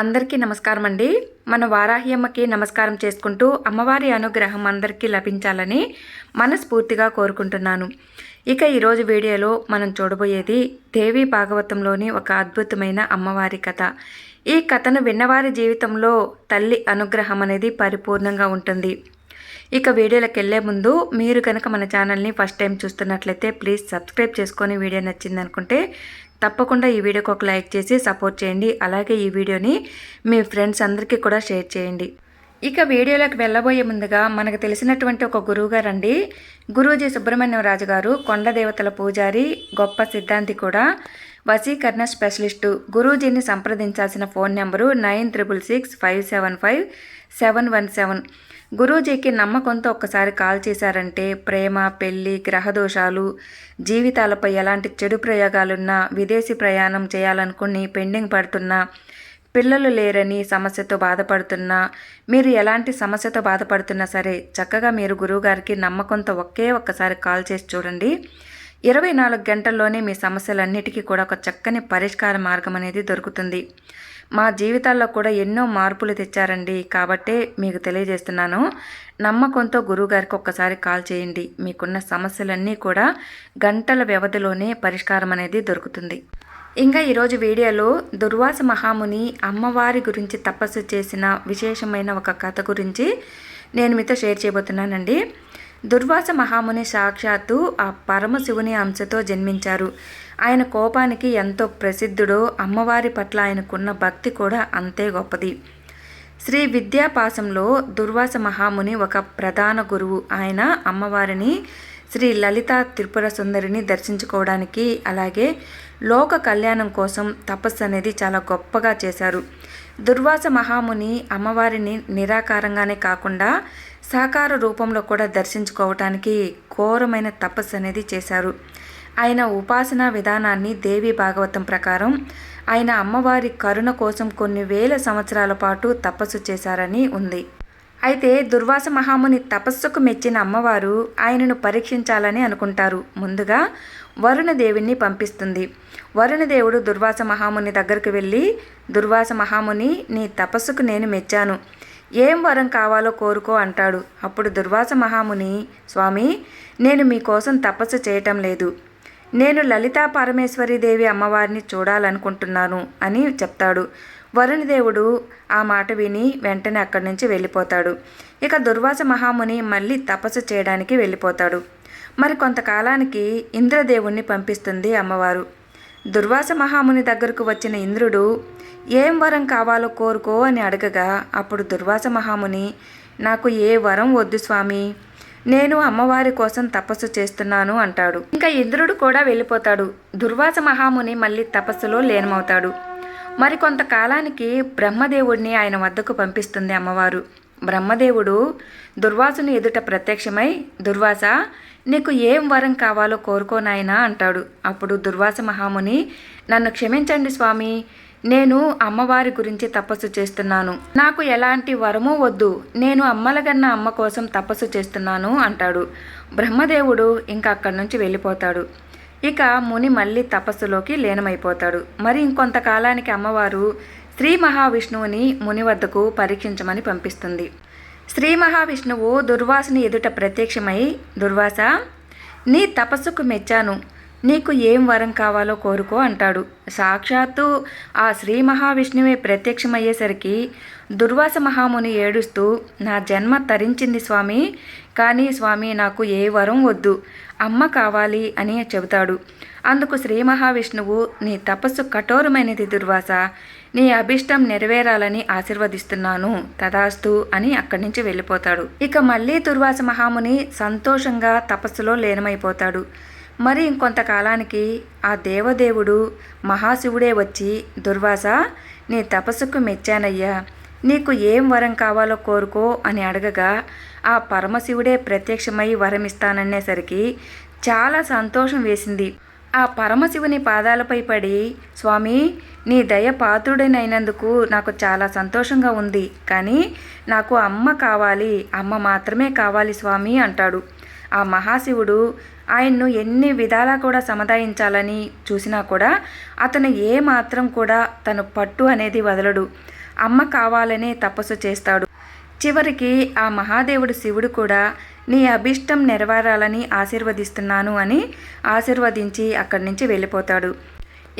అందరికీ నమస్కారం అండి మన వారాహి అమ్మకి నమస్కారం చేసుకుంటూ అమ్మవారి అనుగ్రహం అందరికీ లభించాలని మనస్ఫూర్తిగా కోరుకుంటున్నాను. ఇక ఈరోజు వీడియోలో మనం చూడబోయేది దేవి భాగవతంలోని ఒక అద్భుతమైన అమ్మవారి కథ. ఈ కథను విన్నవారి జీవితంలో తల్లి అనుగ్రహం అనేది పరిపూర్ణంగా ఉంటుంది. ఇక వీడియోలోకి వెళ్ళే ముందు మీరు కనుక మన ఛానల్ని ఫస్ట్ టైం చూస్తున్నట్లయితే ప్లీజ్ సబ్స్క్రైబ్ చేసుకొని వీడియో నచ్చింది అనుకుంటే తప్పకుండా ఈ వీడియోకి ఒక లైక్ చేసి సపోర్ట్ చేయండి. అలాగే ఈ వీడియోని మీ ఫ్రెండ్స్ అందరికీ కూడా షేర్ చేయండి. ఇక వీడియోలోకి వెళ్ళబోయే ముందుగా మనకు తెలిసినటువంటి ఒక గురువు గారండి గురూజీ సుబ్రహ్మణ్యం రాజు గారు కొండ దేవతల పూజారి గొప్ప సిద్ధాంతి కూడా వశీకరణ స్పెషలిస్టు. గురూజీని సంప్రదించాల్సిన phone number nine triple six five seven five seven one seven. గురూజీకి నమ్మకంతో ఒక్కసారి కాల్ చేశారంటే ప్రేమ పెళ్ళి గ్రహదోషాలు జీవితాలపై ఎలాంటి చెడు ప్రయోగాలున్నా విదేశీ ప్రయాణం చేయాలనుకుని పెండింగ్ పడుతున్నా పిల్లలు లేరని సమస్యతో బాధపడుతున్నా మీరు ఎలాంటి సమస్యతో బాధపడుతున్నా సరే చక్కగా మీరు గురువుగారికి నమ్మకంతో ఒకే ఒక్కసారి కాల్ చేసి చూడండి. ఇరవై నాలుగు గంటల్లోనే మీ సమస్యలన్నిటికీ కూడా ఒక చక్కని పరిష్కార మార్గం అనేది దొరుకుతుంది. మా జీవితాల్లో కూడా ఎన్నో మార్పులు తెచ్చారండి. కాబట్టే మీకు తెలియజేస్తున్నాను. నమ్మకంతో గురువుగారికి ఒక్కసారి కాల్ చేయండి. మీకున్న సమస్యలన్నీ కూడా గంటల వ్యవధిలోనే పరిష్కారం అనేది దొరుకుతుంది. ఇంకా ఈరోజు వీడియోలో దుర్వాస మహాముని అమ్మవారి గురించి తపస్సు చేసిన విశేషమైన ఒక కథ గురించి నేను మీతో షేర్ చేయబోతున్నానండి. దుర్వాస మహాముని సాక్షాత్తు ఆ పరమశివుని అంశతో జన్మించారు. ఆయన కోపానికి ఎంతో ప్రసిద్ధుడో అమ్మవారి పట్ల ఆయనకున్న భక్తి కూడా అంతే గొప్పది. శ్రీ విద్యాపాసంలో దుర్వాస మహాముని ఒక ప్రధాన గురువు. ఆయన అమ్మవారిని శ్రీ లలిత త్రిపుర సుందరిని దర్శించుకోవడానికి అలాగే లోక కళ్యాణం కోసం తపస్సు అనేది చాలా గొప్పగా చేశారు. దుర్వాస మహాముని అమ్మవారిని నిరాకారంగానే కాకుండా సాకార రూపంలో కూడా దర్శించుకోవటానికి ఘోరమైన తపస్సు అనేది చేశారు. ఆయన ఉపాసనా విధానాన్ని దేవి భాగవతం ప్రకారం ఆయన అమ్మవారి కరుణ కోసం కొన్ని వేల సంవత్సరాల పాటు తపస్సు చేశారని ఉంది. అయితే దుర్వాస మహాముని తపస్సుకు మెచ్చిన అమ్మవారు ఆయనను పరీక్షించాలని అనుకుంటారు. ముందుగా వరుణదేవుని పంపిస్తుంది. వరుణదేవుడు దుర్వాస మహాముని దగ్గరకు వెళ్ళి దుర్వాస మహాముని నీ తపస్సుకు నేను మెచ్చాను. ఏం వరం కావాలో కోరుకో అంటాడు. అప్పుడు దుర్వాస మహాముని స్వామి నేను మీకోసం తపస్సు చేయటం లేదు. నేను లలితా పరమేశ్వరీదేవి అమ్మవారిని చూడాలనుకుంటున్నాను అని చెప్తాడు. వరుణదేవుడు ఆ మాట విని వెంటనే అక్కడి నుంచి వెళ్ళిపోతాడు. ఇక దుర్వాస మహాముని మళ్ళీ తపస్సు చేయడానికి వెళ్ళిపోతాడు. మరి కొంతకాలానికి ఇంద్రదేవుణ్ణి పంపిస్తుంది అమ్మవారు. దుర్వాస మహాముని దగ్గరకు వచ్చిన ఇంద్రుడు ఏం వరం కావాలో కోరుకో అని అడగగా అప్పుడు దుర్వాస మహాముని నాకు ఏ వరం వద్దు స్వామి. నేను అమ్మవారి కోసం తపస్సు చేస్తున్నాను అంటాడు. ఇంకా ఇంద్రుడు కూడా వెళ్ళిపోతాడు. దుర్వాస మహాముని మళ్ళీ తపస్సులో లీనమవుతాడు. మరి కొంతకాలానికి బ్రహ్మదేవుడిని ఆయన వద్దకు పంపిస్తుంది అమ్మవారు. బ్రహ్మదేవుడు దుర్వాసుని ఎదుట ప్రత్యక్షమై దుర్వాస నీకు ఏం వరం కావాలో కోరుకోనాయనా అంటాడు. అప్పుడు దుర్వాస మహాముని నన్ను క్షమించండి స్వామి నేను అమ్మవారి గురించి తపస్సు చేస్తున్నాను. నాకు ఎలాంటి వరమూ వద్దు. నేను అమ్మలగన్న అమ్మ కోసం తపస్సు చేస్తున్నాను అంటాడు. బ్రహ్మదేవుడు ఇంకా అక్కడి నుంచి వెళ్ళిపోతాడు. ఇక ముని మళ్ళీ తపస్సులోకి లీనమైపోతాడు. మరి ఇంకొంతకాలానికి అమ్మవారు శ్రీ మహావిష్ణువుని ముని వద్దకు పరీక్షించమని పంపిస్తుంది. శ్రీ మహావిష్ణువు దుర్వాసుని ఎదుట ప్రత్యక్షమై దుర్వాస నీ తపస్సుకు మెచ్చాను. నీకు ఏం వరం కావాలో కోరుకో అంటాడు. సాక్షాత్తు ఆ శ్రీ మహావిష్ణువే ప్రత్యక్షమయ్యేసరికి దుర్వాస మహాముని ఏడుస్తూ నా జన్మ తరించింది స్వామి కానీ స్వామి నాకు ఏ వరం వద్దు. అమ్మ కావాలి అని చెబుతాడు. అందుకు శ్రీ మహావిష్ణువు నీ తపస్సు కఠోరమైనది దుర్వాస. నీ అభిష్టం నెరవేరాలని ఆశీర్వదిస్తున్నాను. తదాస్తు అని అక్కడి నుంచి వెళ్ళిపోతాడు. ఇక మళ్ళీ దుర్వాస మహాముని సంతోషంగా తపస్సులో లీనమైపోతాడు. మరి ఇంకొంతకాలానికి ఆ దేవదేవుడు మహాశివుడే వచ్చి దుర్వాస నీ తపస్సుకు మెచ్చానయ్యా. నీకు ఏం వరం కావాలో కోరుకో అని అడగగా ఆ పరమశివుడే ప్రత్యక్షమై వరమిస్తాననేసరికి చాలా సంతోషం వేసింది. ఆ పరమశివుని పాదాలపై పడి స్వామి నీ దయ పాత్రుడైనందుకు నాకు చాలా సంతోషంగా ఉంది. కానీ నాకు అమ్మ కావాలి అమ్మ మాత్రమే కావాలి స్వామి అంటాడు. ఆ మహాశివుడు ఆయన్ను ఎన్ని విధాలా కూడా సముదాయించాలని చూసినా కూడా అతను ఏ మాత్రం కూడా తను పట్టు అనేది వదలడు. అమ్మ కావాలనే తపస్సు చేస్తాడు. చివరికి ఆ మహాదేవుడు శివుడు కూడా నీ అభిష్టం నెరవేరాలని ఆశీర్వదిస్తున్నాను అని ఆశీర్వదించి అక్కడి నుంచి వెళ్ళిపోతాడు.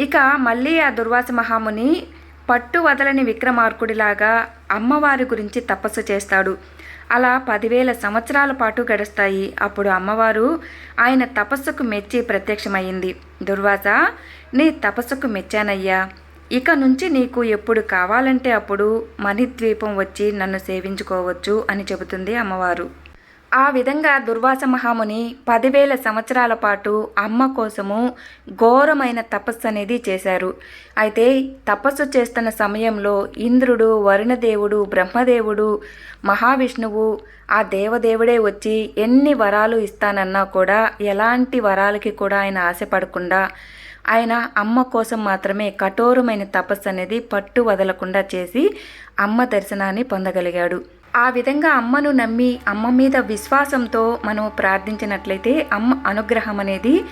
ఇక మళ్ళీ ఆ దుర్వాస మహాముని పట్టు వదలని విక్రమార్కుడిలాగా అమ్మవారి గురించి తపస్సు చేస్తాడు. అలా పదివేల సంవత్సరాల పాటు గడుస్తాయి. అప్పుడు అమ్మవారు ఆయన తపస్సుకు మెచ్చి ప్రత్యక్షమైంది దుర్వాస నీ తపస్సుకు మెచ్చానయ్యా. ఇక నుంచి నీకు ఎప్పుడు కావాలంటే అప్పుడు మణిద్వీపం వచ్చి నన్ను సేవించుకోవచ్చు అని చెబుతుంది అమ్మవారు. ఆ విధంగా దుర్వాస మహాముని పదివేల సంవత్సరాల పాటు అమ్మ కోసము ఘోరమైన తపస్సు అనేది చేశారు. అయితే తపస్సు చేస్తున్న సమయంలో ఇంద్రుడు వరుణదేవుడు బ్రహ్మదేవుడు మహావిష్ణువు ఆ దేవదేవుడే వచ్చి ఎన్ని వరాలు ఇస్తానన్నా కూడా ఎలాంటి వరాలకి కూడా ఆయన ఆశపడకుండా ఆయన అమ్మ కోసం మాత్రమే కఠోరమైన తపస్సు అనేది పట్టు వదలకుండా చేసి అమ్మ దర్శనాన్ని పొందగలిగాడు. ఆ విధంగా అమ్మను నమ్మి అమ్మ మీద విశ్వాసంతో మనం ప్రార్థించినట్లయితే అమ్మ అనుగ్రహం అనేది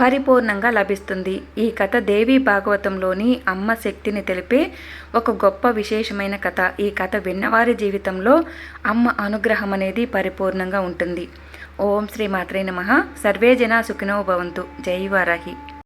పరిపూర్ణంగా లభిస్తుంది. ఈ కథ దేవి భాగవతంలోని అమ్మ శక్తిని తెలిపే ఒక గొప్ప విశేషమైన కథ. ఈ కథ విన్నవారి జీవితంలో అమ్మ అనుగ్రహం అనేది పరిపూర్ణంగా ఉంటుంది. ఓం శ్రీ మాత్రే నమ. సర్వే జనా సుఖినో భవంతు. జై వారాహి.